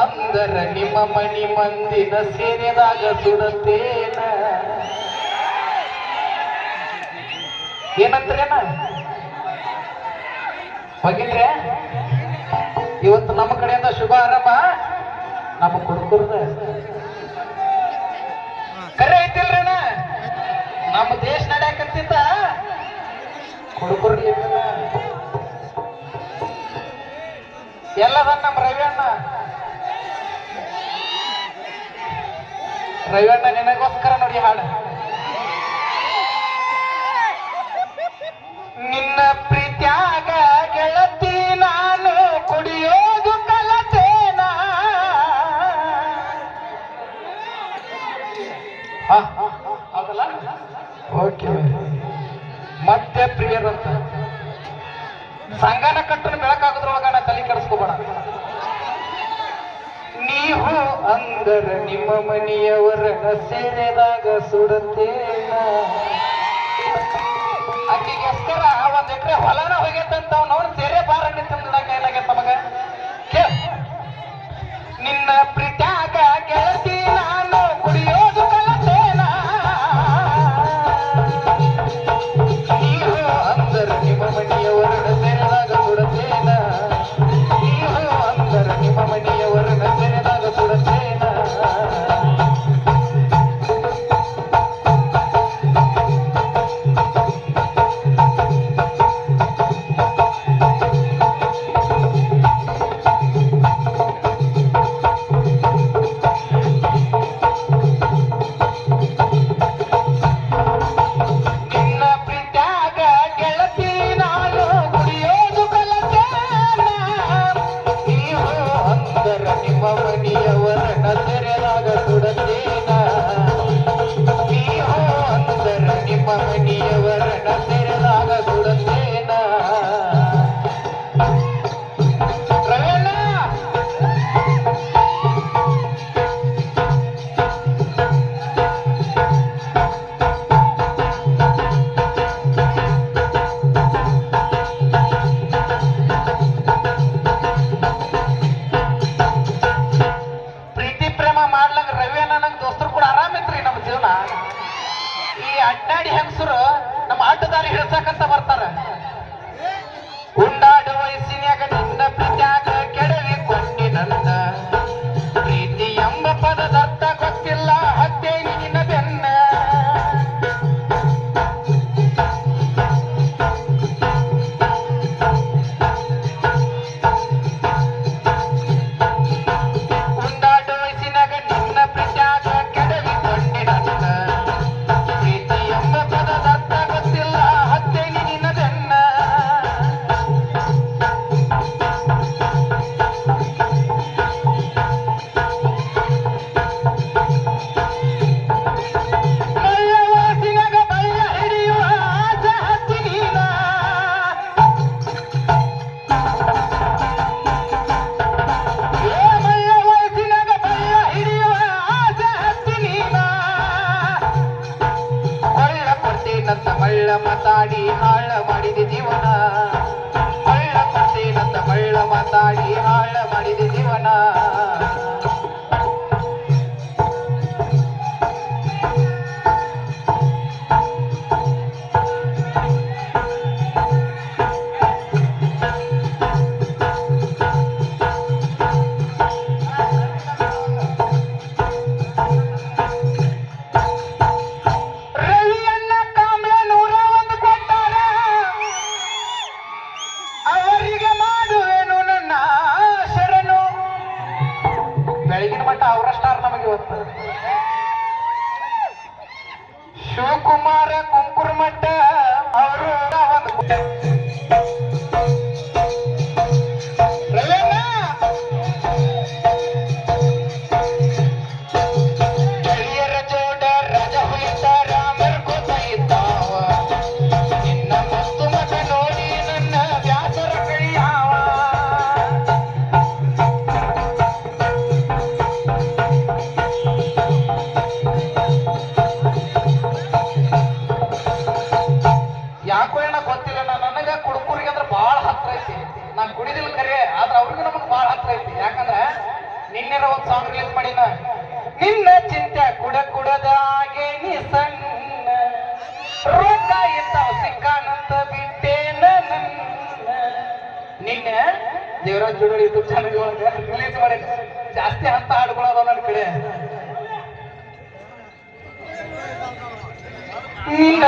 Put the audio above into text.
ಅಂದರ ನಿಮ್ಮ ಮನಿ ಮಂದಿನ ಸೇರಿದಾಗ ಸುಡತೇನ ಏನಂತ್ರೇನ ಹೋಗಿದ್ರೆ? ಇವತ್ತು ನಮ್ಮ ಕಡೆಯಿಂದ ಶುಭ ಆರಂಭ. ನಮ್ಮ ಕುಡುಕರದ. ಕರೆ ಐತಿಲ್ರಣ ನಮ್ಮ ದೇಶ ನಡ್ಯಾಕಂತಿದ್ದ ಕುಡುಕರ್ಲಿ ಎಲ್ಲದ ನಮ್ಮ ರವಿ ಅಣ್ಣ ರವಿಯಣ್ಣ ನಿನಗೋಸ್ಕರ ನೋಡಿ ಹಾಡು. ನಿನ್ನ ಪ್ರೀತ್ಯಾಗ ಗೆಳತಿ ನಾನು ಕುಡಿಯೋದು ಕಲತೇನ? ಓಕೆ ಮತ್ತೆ ಪ್ರಿಯರಂತ ಸಂಘನ ಕಟ್ಟನ ಬೆಳಕಾಗೋದ್ರೊಳಗ ನಾ ತಲೆ ಕೆಡಿಸ್ಕೋಬೇಡ. ನೀವು ಅಂದರ ನಿಮ್ಮ ಮನೆಯವರ ಸೇರಿದಾಗ ಸುಡತೆ ಅಕ್ಕಿಗೋಸ್ಕರ ಒಂದ್ ಎಕರೆ ಹೊಲನ ಹೋಗೈತಂತ ನೋಡಿ ಸೇರೆ ಬಾರ ನಿಂತ ಹೆಸರು ನಮ್ಮ ಆಟದಾರಿ ಹಿಡ್ಸಕಂತ ಬರ್ತಾರ. ಕುಮಾರ ಕುಂಕುರ್ಮಟ್ಟ ಅವರು ಯಾಕೋ ಏನ ಗೊತ್ತಿಲ್ಲ ನನಗ ಕುಡುಕೂರಿಗೆ ಅಂದ್ರೆ ಬಹಳ ಹತ್ರ ಐತಿ. ನಾ ಕುಡಿದಿಲ್ಲ ಕರೆ, ಆದ್ರೆ ಅವ್ರಿಗೂ ನಮಗ್ ಬಹಳ ಹತ್ರ ಐತಿ. ಯಾಕಂದ್ರೆ ನಿನ್ನೆ ಒಂದ್ ಸಾಂಗ್ ರಿಲೀಸ್ ಮಾಡಿನ, ನಿನ್ನ ಚಿಂತೆ ಕುಡ ಕುಡದಾಗೆ ನೀ ಸಣ್ಣ ರೋಗ ಇದ್ದಾವ ಸಿಕ್ಕಾನಂತ ಬಿಟ್ಟೇನ ನಿನ್ನೆ. ದೇವರಾಜ್ ಜೋಡಿ ಯೂಟ್ಯೂಬ್ ಚಾನಲ್ ಒಳಗ ರಿಲೀಸ್ ಮಾಡಿ ಜಾಸ್ತಿ ಹಂತ ಹಾಡ್ಕೊಳದ ನನ್ನ ಕಡೆ. ನಿನ್ನ